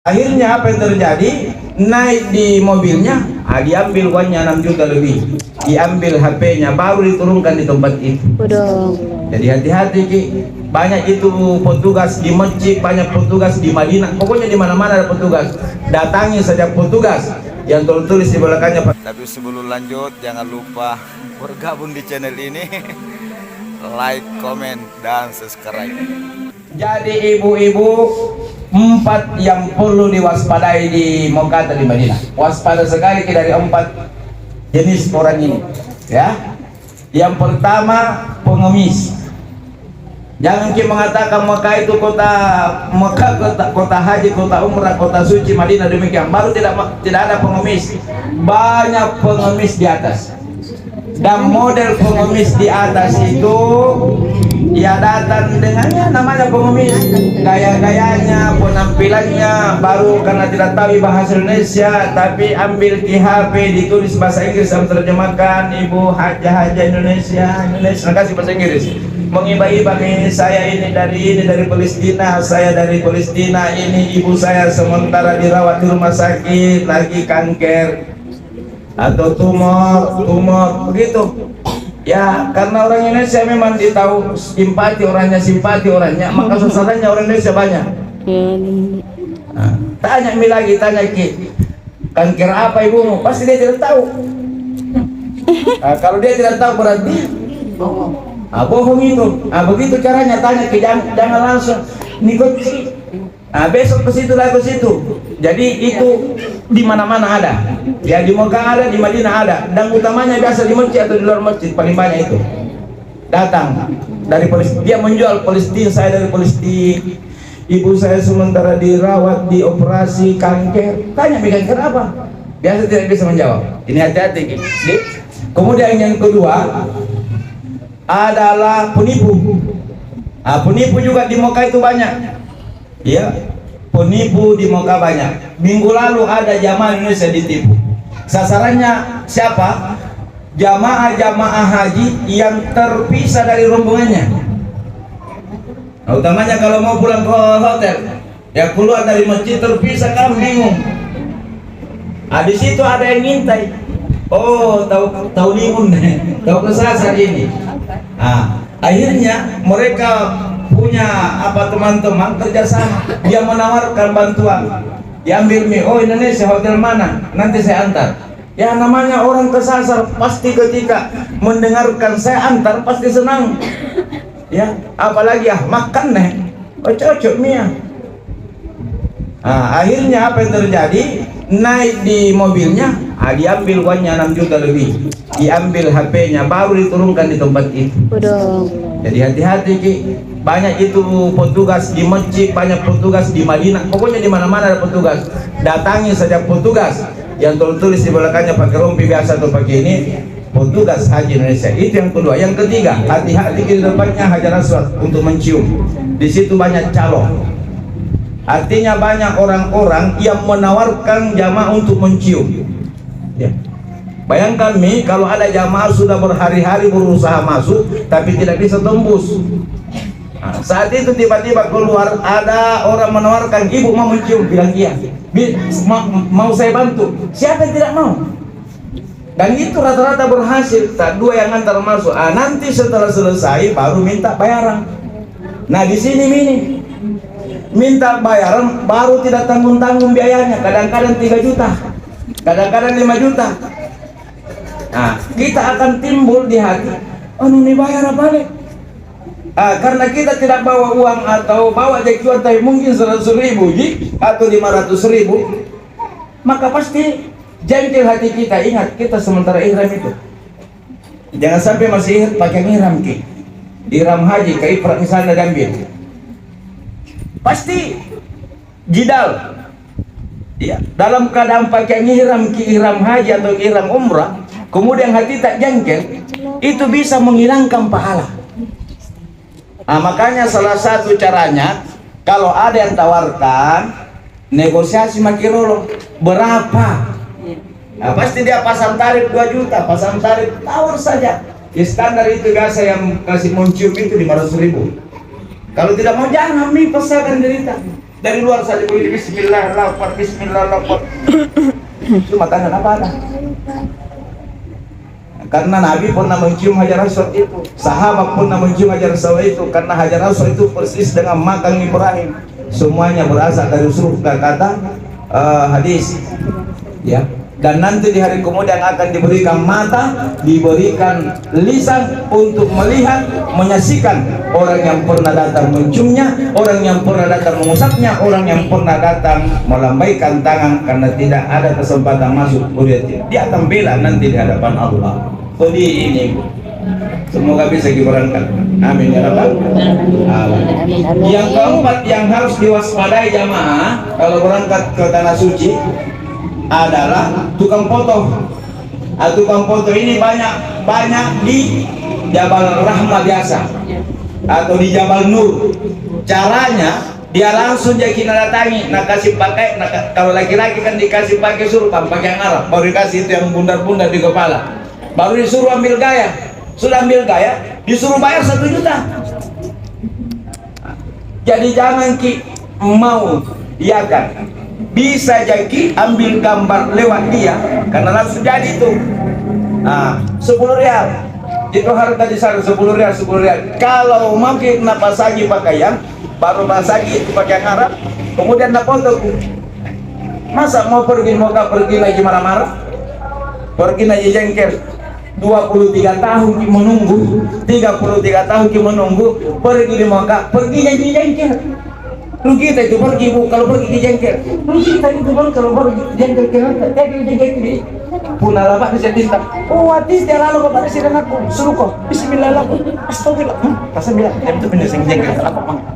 Akhirnya apa yang terjadi? Naik di mobilnya, ah, diambil uangnya 6 juta lebih. Diambil HP-nya, baru diturunkan di tempat itu. Waduh. Jadi hati-hati Ki. Banyak itu petugas di masjid, banyak petugas di Madinah. Pokoknya di mana-mana ada petugas. Datangi saja petugas yang tertulis di belakangnya. Tapi sebelum lanjut jangan lupa bergabung di channel ini like, comment, dan subscribe. Jadi ibu-ibu empat yang perlu diwaspadai di Mekah atau di Madinah. Waspada sekali dari empat jenis orang ini. Ya. Yang pertama pengemis. Jangan kita mengatakan Mekah itu kota Mekah kota, kota haji, kota umrah, kota suci, Madinah demikian. Baru tidak tidak ada pengemis. Banyak pengemis di atas. Dan model pengemis di atas itu ya datang dengannya namanya pengemis. Gaya-gayanya penampilannya baru karena tidak tahu bahasa Indonesia tapi ambil di HP ditulis bahasa Inggris dan terjemahkan ibu haja-haja Indonesia. Indonesia kasih bahasa Inggris. Mengiba-iba nih saya ini dari ini dari Palestina saya dari Palestina ini ibu saya sementara dirawat di rumah sakit lagi kanker. Atau tumor tumor begitu ya karena orang Indonesia memang ditahu simpati orangnya simpati orangnya maka sasarannya orang Indonesia banyak. Nah, tanya mi lagi tanya ki kanker apa ibumu? Pasti dia tidak tahu. Nah, kalau dia tidak tahu berarti ah, bohong itu. Ah, begitu caranya tanya ki jangan, jangan langsung. Nikot Nah, besok ke situ lagi ke situ. Jadi itu di mana-mana ada. Ya di Mekah ada, di Madinah ada. Dan utamanya biasa di masjid atau di luar masjid paling banyak itu. Datang dari Palestina. Dia menjual Palestina, saya dari Palestina. Ibu saya sementara dirawat di operasi kanker. Tanya kanker apa? Biasa tidak bisa menjawab. Ini hati-hati. Kemudian yang kedua adalah penipu. Ah, penipu juga di Mekah itu banyak. Ya, penipu di Mekah banyak. Minggu lalu ada jamaah Indonesia ditipu. Sasarannya siapa? Jamaah-jamaah haji yang terpisah dari rombongannya. Nah, utamanya kalau mau pulang ke hotel, ya keluar dari masjid terpisah kamu bingung. Ah, di situ ada yang ngintai. Oh, tahu tahu limun, tahu kesasar ini. Ah, akhirnya mereka punya apa teman-teman kerjasama dia menawarkan bantuan diambil mie oh Indonesia hotel mana nanti saya antar ya namanya orang kesasar pasti ketika mendengarkan saya antar pasti senang ya apalagi ah makan nih oh cocok mie Nah, akhirnya apa yang terjadi? Naik di mobilnya, ah, diambil uangnya 6 juta lebih. Diambil HP-nya, baru diturunkan di tempat itu. Waduh. Jadi hati-hati Ki. Banyak itu petugas di masjid, banyak petugas di Madinah. Pokoknya di mana-mana ada petugas. Datangi saja petugas yang tertulis di belakangnya pakai rompi biasa atau pakai ini petugas haji Indonesia. Itu yang kedua. Yang ketiga, hati-hati di depannya hajar aswad untuk mencium. Di situ banyak calon. Artinya banyak orang-orang yang menawarkan jamaah untuk mencium. Ya. Bayangkan Mi, kalau ada jamaah sudah berhari-hari berusaha masuk, tapi tidak bisa tembus. Nah, saat itu tiba-tiba keluar ada orang menawarkan ibu mau mencium, bilang iya. Bi- ma- mau saya bantu. Siapa yang tidak mau? Dan itu rata-rata berhasil. Tak dua yang antar masuk. Ah, nanti setelah selesai baru minta bayaran. Nah di sini mini minta bayaran baru tidak tanggung-tanggung biayanya kadang-kadang 3 juta kadang-kadang 5 juta nah kita akan timbul di hati. Anu nih bayar nih ah, karena kita tidak bawa uang atau bawa jacuan tapi mungkin 100 ribu ji, atau 500 ribu. Maka pasti jengkel hati kita. Ingat kita sementara ihram itu. Jangan sampai masih pakai ihram ki. Ihram haji ke ifrat misalnya diambil pasti jidal. Ya dalam keadaan pakai ihram ki ihram haji atau ihram umrah kemudian hati tak jengkel itu bisa menghilangkan pahala. Nah, makanya salah satu caranya kalau ada yang tawarkan negosiasi makirolo berapa? Nah, pasti dia pasang tarif 2 juta pasang tarif tawar saja. Di standar itu biasa yang kasih mencium itu 500 ribu. Kalau tidak mau jangan mi pesakan derita Dari luar saja Bismillah, lapar, Bismillah, lapar. Itu makanan apa ada? Karena Nabi pernah mencium Hajar Aswad itu, sahabat pernah mencium Hajar Aswad itu, karena Hajar Aswad itu persis dengan makam Ibrahim. Semuanya berasal dari surga kata eh, hadis. Ya. Dan nanti di hari kemudian akan diberikan mata, diberikan lisan untuk melihat, menyaksikan orang yang pernah datang menciumnya, orang yang pernah datang mengusapnya, orang yang pernah datang melambaikan tangan karena tidak ada kesempatan masuk kuliah. Dia akan bela nanti di hadapan Allah. Jadi ini. Semoga bisa diberangkat. Amin ya rabbal. Yang keempat yang harus diwaspadai jamaah kalau berangkat ke tanah suci adalah tukang foto. Ah, tukang foto ini banyak banyak di Jabal Rahmah biasa atau di Jabal Nur. Caranya dia langsung jadi datangi, nak kasih pakai, nak, kalau laki-laki kan dikasih pakai surban, pakai yang Arab, baru dikasih itu yang bundar-bundar di kepala, baru disuruh ambil gaya, sudah ambil gaya, disuruh bayar satu juta. Jadi jangan ki mau ya kan bisa jadi ambil gambar lewat dia karena langsung jadi itu. Nah 10 real. Itu harga di sana 10 real 10 real. Kalau mungkin nak pasagi pakaian baru pasagi itu pakaian Arab kemudian nak foto masa mau pergi mau gak pergi lagi marah-marah? Pergi lagi jengkel. 23 tahun ki menunggu 33 tahun ki menunggu pergi di Mekah pergi jadi jengkel rugi kita itu pergi bu. Kalau pergi di jengkel. Rugi kita itu kalau pergi di jengkel ke lantai jadi jengkel di punah lama bisa tinta oh hati dia lalu kepada sidang aku. Suruh kok Bismillah laku Astagfirullah. Hmm, pasal bilang dia itu bener sing jengkel apa bang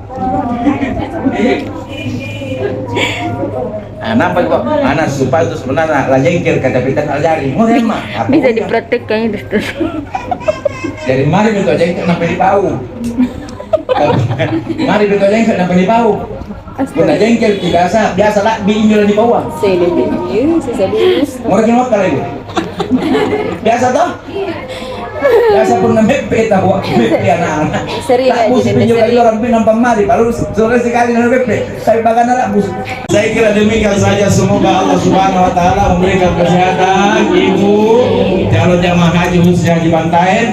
Nah, nampak kok, anak supaya itu sebenarnya lah jengkel kata Peter Aljari. Mau mah? Bisa dipraktekkan itu. Dari mari itu aja kita sampai di bau. mari itu aja kita sampai di bau. Kita jengkel biasa biasa lah biinjil di bawah. Saya lebih ini, saya serius. Mau lagi mau kali Biasa toh? Biasa pun tahu mepe anak-anak. Sering Tak aja, bus jadi pinjau sering. kali orang pinang pemari, baru sore sekali nang mepe. Tapi bagan anak bus. Saya kira demikian saja semoga Allah Subhanahu wa taala memberikan kesehatan ibu calon jamaah haji khususnya haji Bantaen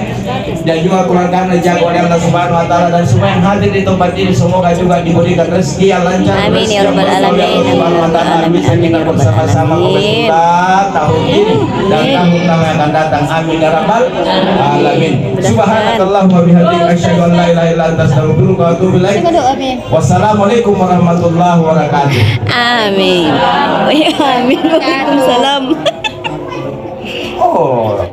dan juga keluarga jaga oleh Allah Subhanahu wa taala dan semua yang hadir di tempat ini semoga juga diberikan rezeki yang lancar Amin, ya berkah oleh Allah Alamin. Subhanahu wa taala Amin, bisa kita ya bersama-sama Alamin. bersulat tahun ini dan tahun-tahun yang akan datang amin ya rabbal alamin alamin. Subhanakallahumma bihamdika asyhadu an la ilaha illa anta astaghfiruka wa atubu ilaik. Wassalamualaikum warahmatullahi wabarakatuh. Amin. Amin. Waalaikumsalam. Oh.